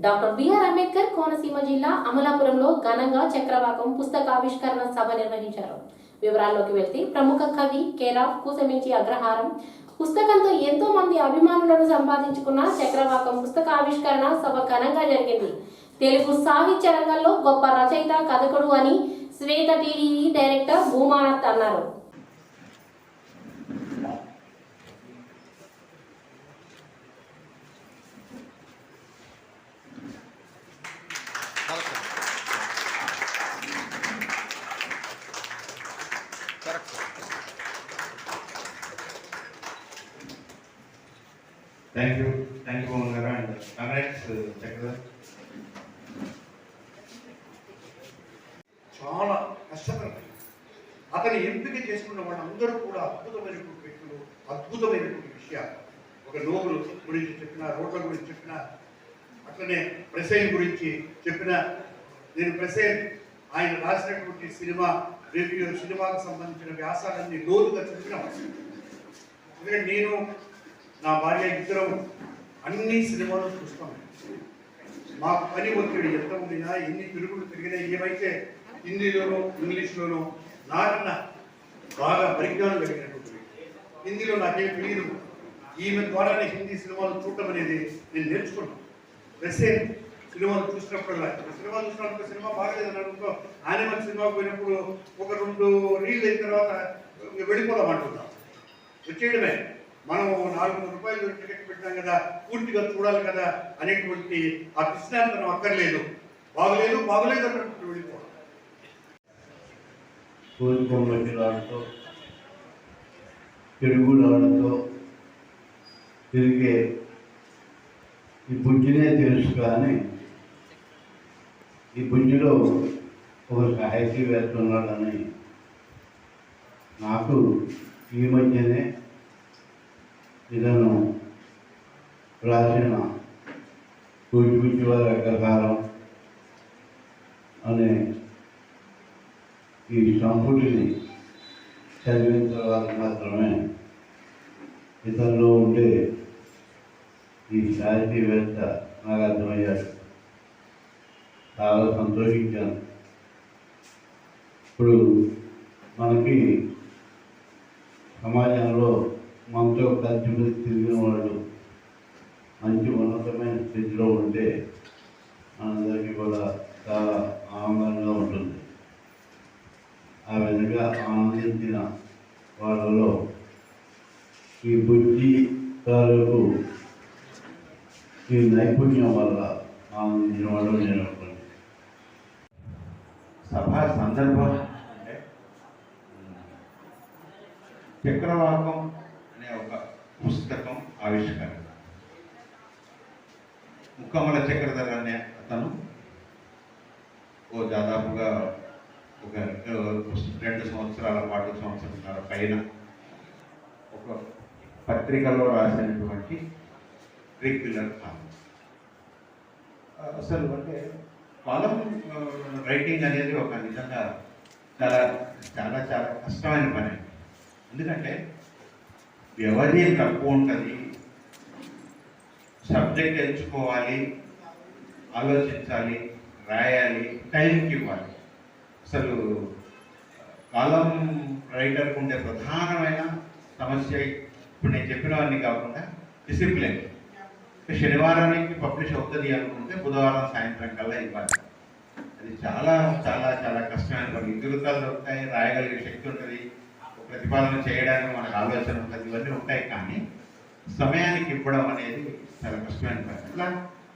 Doctor BR Ambedkar Konaseema జిల్లా అమలాపురంలో ఘనంగా చక్రవాకం పుస్తకావిష్కరణ సభ నిర్వహించారు. వివరాల్లోకి వెళ్తే ప్రముఖ కవి కేరాఫ్ కూసమించి అగ్రహారం. పుస్తకంతో ఎంతో మంది అభిమానులను సంపాదించుకున్న చక్రవాకం పుస్తక ఆవిష్కరణ సభ ఘనంగా జరిగింది. తెలుగు సాహిత్య రంగంలో గొప్ప రచయిత కథకుడు అని శ్వేత టీడీవీ డైరెక్టర్ భూమానత్ అన్నారు. Thank you thank you Mohan garu and congrats చక్ర చాలా కష్టపడి అతని ఎంపిక చేసుకున్న వాళ్ళందరూ కూడా అద్భుతమైనటువంటి వ్యక్తులు అద్భుతమైనటువంటి విషయాలు. ఒక నోబుల్ గురించి చెప్పిన రోడ్ల గురించి చెప్పిన అట్లనే ప్రసైన్ గురించి చెప్పిన నేను ప్రసైన్ ఆయన రాసినటువంటి సినిమా రివ్యూ సినిమాకు సంబంధించిన వ్యాసాలన్నీ లోతుగా చెప్పిన ఎందుకంటే నేను నా భార్య ఇద్దరం అన్ని సినిమాలు చూస్తాం. మా పని ఒత్తిడి ఎంత ఉండినా ఎన్ని తిరుగులు తిరిగినా ఏమైతే హిందీలోనో ఇంగ్లీష్లోనో నాకన్నా బాగా పరిజ్ఞానం కలిగినటువంటి హిందీలో నాకేం తెలియదు ఈమె ద్వారానే హిందీ సినిమాలు చూడటం అనేది నేను నేర్చుకున్నాను. వెసే సినిమాలు చూసినప్పుడల్లా సినిమా చూసినప్పుడు సినిమా బాగలేదని అనుకో యానిమల్ సినిమాకు పోయినప్పుడు ఒక రెండు రీల్ అయిన తర్వాత వెళ్ళిపోదాం అంటున్నాం. వచ్చేయడమే. మనం నాలుగు వందల రూపాయలు టికెట్ పెట్టాం కదా పూర్తిగా చూడాలి కదా అనేటువంటి ఆ కృష్ణాంతరం అక్కర్లేదు. బాగలేదు బాగలేదు అన్నట్టు వెళ్ళిపోవడం కోరుకోమలాడుతూ తిరుగులాడుతూ తిరిగే ఈ బుజ్జినే తెలుసు కానీ ఈ బుజ్జిలో ఒక సాహితీవేత్త ఉన్నాడని నాకు ఈ మధ్యనే ఇతను రాసిన కూచిపుచ్చి వారి అగ్రహారం అనే ఈ సంపుటిని చదివిన తర్వాత మాత్రమే ఇతరులో ఉండే ఈ సాహితీవేత్త నాకు అర్థమయ్యాడు చాలా సంతోషించాను. ఇప్పుడు మనకి సమాజంలో మనతో కలిసి తిరిగిన వాళ్ళు మంచి ఉన్నతమైన స్థితిలో ఉంటే మనందరికీ కూడా చాలా ఆనందంగా ఉంటుంది ఆ విధంగా ఆనందించిన వాళ్ళలో ఈ బుద్ధి తాలూకు ఈ నైపుణ్యం వల్ల ఆనందించిన వాళ్ళు నేను ఒకడు. సభా సందర్భం అంటే చక్రవాకం ఆవిష్కరణ. ముక్కమ్మల చక్రధర్ అనే అతను ఓ దాదాపుగా ఒక రెండు సంవత్సరాల పాటు సంవత్సరాల పైన ఒక పత్రికలో రాసినటువంటి రెగ్యులర్ కాలం అసలు అంటే కాలం రైటింగ్ అనేది ఒక నిజంగా చాలా చాలా చాలా కష్టమైన పని. ఎందుకంటే వ్యవధి తక్కువ ఉంటుంది సబ్జెక్ట్ ఎంచుకోవాలి ఆలోచించాలి రాయాలి టైంకి ఇవ్వాలి. అసలు కాలం రైటర్కు ఉండే ప్రధానమైన సమస్య ఇప్పుడు నేను చెప్పినవన్నీ కాకుండా డిసిప్లిన్. శనివారానికి పబ్లిష్ అవుతుంది అనుకుంటే బుధవారం సాయంత్రం కల్లా ఇవ్వాలి. అది చాలా చాలా చాలా కష్టమైన పని. ఇంద్రుతాలు దొరుకుతాయి రాయగలిగే శక్తి ఉంటుంది ప్రతిపాదన చేయడానికి మనకు ఆలోచన ఉంటుంది ఇవన్నీ ఉంటాయి. కానీ సమయానికి ఇవ్వడం అనేది చాలా కష్టమైన పని. అట్లా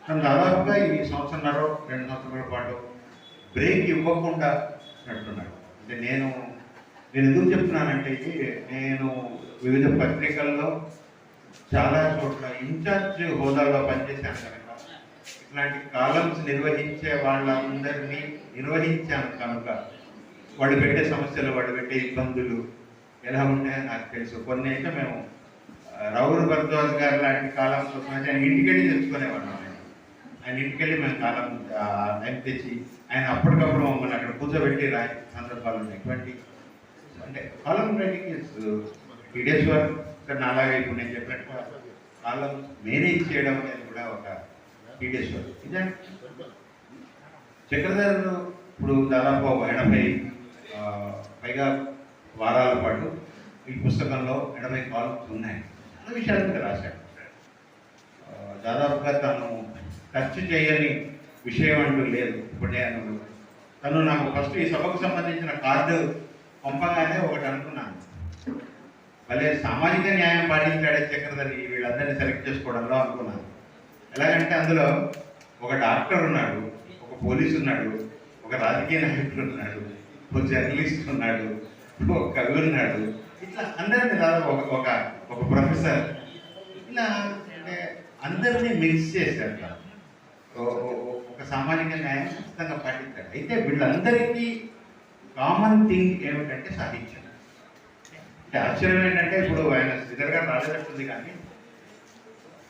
తను దాదాపుగా ఈ సంవత్సరంన్నర రెండు సంవత్సరాల పాటు బ్రేక్ ఇవ్వకుండా నడుతున్నాడు అంటే నేను నేను ఎందుకు చెప్తున్నానంటే ఇది నేను వివిధ పత్రికల్లో చాలా చోట్ల ఇన్ఛార్జ్ హోదాలో పనిచేశాను కనుక ఇట్లాంటి కాలమ్స్ నిర్వహించే వాళ్ళందరినీ నిర్వహించాను కనుక వాళ్ళు పెట్టే సమస్యలు వాళ్ళు పెట్టే ఇబ్బందులు ఎలా ఉన్నాయో నాకు తెలుసు. కొన్ని అయితే మేము రౌరు భరద్వాజ్ గారు లాంటి కాలం కోసం ఆయన ఇంటికెళ్ళి తెచ్చుకునేవాళ్ళం ఆయన ఆయన ఇంటికి మేము కాలం టైం తెచ్చి ఆయన అప్పటికప్పుడు మమ్మల్ని అక్కడ కూర్చోబెట్టి రా సందర్భాలు ఉన్నాయి. అంటే column writing is TDS work ఇక్కడ ఇప్పుడు నేను చెప్పినట్టుగా కాలం మేనేజ్ చేయడం అనేది కూడా ఒక టీడేశ్వర్ ఇదే చక్రధర్ ఇప్పుడు దాదాపు ఎనభై పైగా వారాల పాటు ఈ పుస్తకంలో ఎనభై కాలమ్స్ ఉన్నాయి. అన్న విషయాలు మీద రాశాడు దాదాపుగా తను ఖర్చు చేయని విషయం అంటూ లేదు ఇప్పుడు నేను తను నాకు ఫస్ట్ ఈ సభకు సంబంధించిన కార్డు పంపగానే ఒకటి అనుకున్నాను. భలే సామాజిక న్యాయం పాటించాడే చక్రధరి వీళ్ళందరినీ సెలెక్ట్ చేసుకోవడంలో అనుకున్నాను. ఎలాగంటే అందులో ఒక డాక్టర్ ఉన్నాడు ఒక పోలీస్ ఉన్నాడు ఒక రాజకీయ నాయకుడు ఉన్నాడు ఒక జర్నలిస్ట్ ఉన్నాడు ఒక కవి ఉన్నాడు. ఇట్లా అందరినీ దాదాపు ఒక ఒక ఒక ప్రొఫెసర్. ఇట్లా అంటే అందరినీ మిక్స్ చేశారు ఒక సామాజిక న్యాయం ఖచ్చితంగా పాటించాడు అయితే వీళ్ళందరికీ కామన్ థింగ్ ఏమిటంటే సాహిత్యం అంటే ఆశ్చర్యం ఏంటంటే ఇప్పుడు ఆయన శ్రీధర్ గారు రాలేదట్టుంది కానీ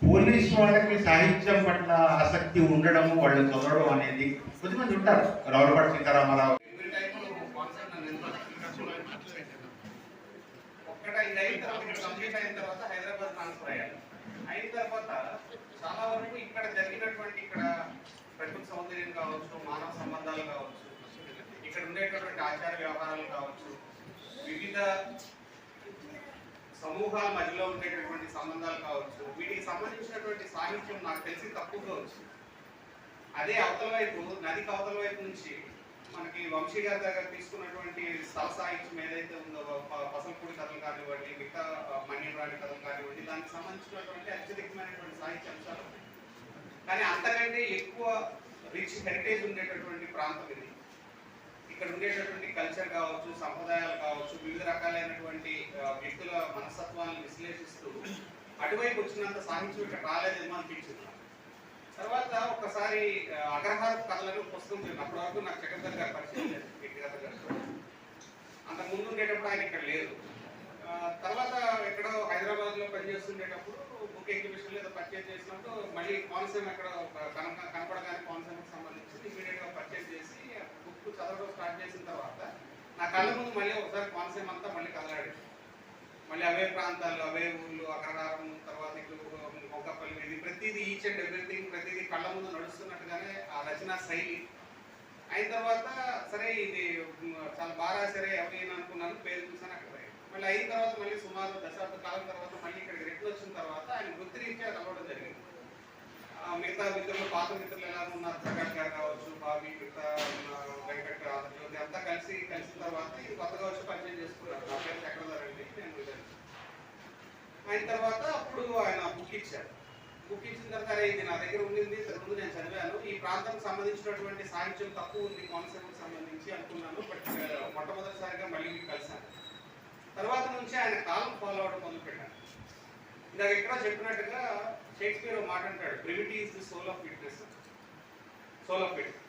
పోలీస్ వాళ్ళకి సాహిత్యం పట్ల ఆసక్తి ఉండడము వాళ్ళు చదవడం అనేది కొద్దిమంది ఉంటారు. రావులపాటి సీతారామారావు ఒక్కట ఇది అయిన తర్వాత ఇక్కడ కంప్లీట్ అయిన తర్వాత హైదరాబాద్ ట్రాన్స్ఫర్ అయ్యారు. అయిన తర్వాత చాలా వరకు ఇక్కడ జరిగినటువంటి ఇక్కడ ప్రకృతి సౌందర్యం కావచ్చు మానవ సంబంధాలు కావచ్చు ఇక్కడ ఉండేటటువంటి ఆచార వ్యవహారాలు కావచ్చు వివిధ సమూహాల మధ్యలో ఉండేటటువంటి సంబంధాలు కావచ్చు వీటికి సంబంధించినటువంటి సాహిత్యం నాకు తెలిసి తక్కువగా వచ్చింది అదే అవతల వైపు నదికి అవతల వైపు నుంచి మనకి వంశీ దగ్గర తీసుకున్నటువంటి స్థల సాహిత్యం ఏదైతే ఉందో ప- పసలపూడి కథలు కానివ్వండి మిగతా ఆ, కథలు కానివ్వండి దానికి సంబంధించినటువంటి అత్యధికమైనటువంటి సాహిత్య అంశాలు కానీ అంతకంటే ఎక్కువ రిచ్ హెరిటేజ్ ఉండేటటువంటి ప్రాంతం ఇది. ఇక్కడ ఉండేటటువంటి కల్చర్ కావచ్చు సంప్రదాయాలు కావచ్చు వివిధ రకాలైనటువంటి వ్యక్తుల మనస్తత్వాలను విశ్లేషిస్తూ అటువైపు వచ్చినంత సాహిత్యం ఇక్కడ రాలేదేమో అనిపించింది తర్వాత ఒకసారి అగ్రహార కథలను పుస్తకం చదివాను అప్పటి వరకు నాకు చక్రధర్ గారు పరిచయం లేదు వ్యక్తిగతంగా అంతకు ముందు ఉండేటప్పుడు ఆయన ఇక్కడ లేదు. తర్వాత ఎక్కడో హైదరాబాద్లో పనిచేస్తుండేటప్పుడు బుక్ ఎగ్జిబిషన్ ఏదో పర్చేజ్ చేసినప్పుడు మళ్ళీ కోనసీమ ఎక్కడ కనక కనపడగానే కోనసీమకు సంబంధించి ఇమీడియట్గా పర్చేజ్ చేసి బుక్ చదవడం స్టార్ట్ చేసిన తర్వాత నా కళ్ళ ముందు మళ్ళీ ఒకసారి కోనసీమ అంతా మళ్ళీ కదలాడు మళ్ళీ అవే ప్రాంతాలు అవే ఊళ్ళు అగ్రహారం తర్వాత ఇటు మొక్కపల్లి ఇది ప్రతిదీ ఈచ్ అండ్ ఎవ్రీథింగ్ ప్రతిదీ కళ్ళ ముందు నడుస్తున్నట్టుగానే ఆ రచన శైలి. అయిన తర్వాత సరే ఇది చాలా బాగా సరే ఎవరైనా అనుకున్నాను పేరు చూసాను అక్కడ మళ్ళీ అయిన తర్వాత మళ్ళీ సుమారు దశాబ్ద కాలం తర్వాత మళ్ళీ ఇక్కడ రిటర్న్ వచ్చిన తర్వాత ఆయన వృత్తిరీత్యా కలవడం జరిగింది. ఆ, మిగతా మిత్రులు పాత మిత్రులు ఎలా ఉన్నారు ప్రకాష్ గారు కావచ్చు బాబీ మిగతా వెంకట్ ఆంధ్రజ్యోతి అంతా కలిసి కలిసిన తర్వాత ఇది కొత్తగా వచ్చి పరిచయం చేసుకున్నారు నా పేరు చక్రధర్ అండి నేను ఇదని. అయిన తర్వాత అప్పుడు ఆయన బుక్ ఇచ్చారు బుక్ ఇచ్చిన తర్వాత ఇది నా దగ్గర ఉండింది ముందు నేను చదివాను. ఈ ప్రాంతానికి సంబంధించినటువంటి సాహిత్యం తక్కువ ఉంది కోనసీమకు సంబంధించి అనుకున్నాను బట్ మొట్టమొదటిసారిగా మళ్ళీ మీకు కలిసాను తర్వాత నుంచి ఆయన కాలం ఫాలో అవడం మొదలుపెట్టాను ఇందాక ఎక్కడ చెప్పినట్టుగా షేక్స్పియర్ మాట అంటాడు brevity is the soul of fitness soul of fitness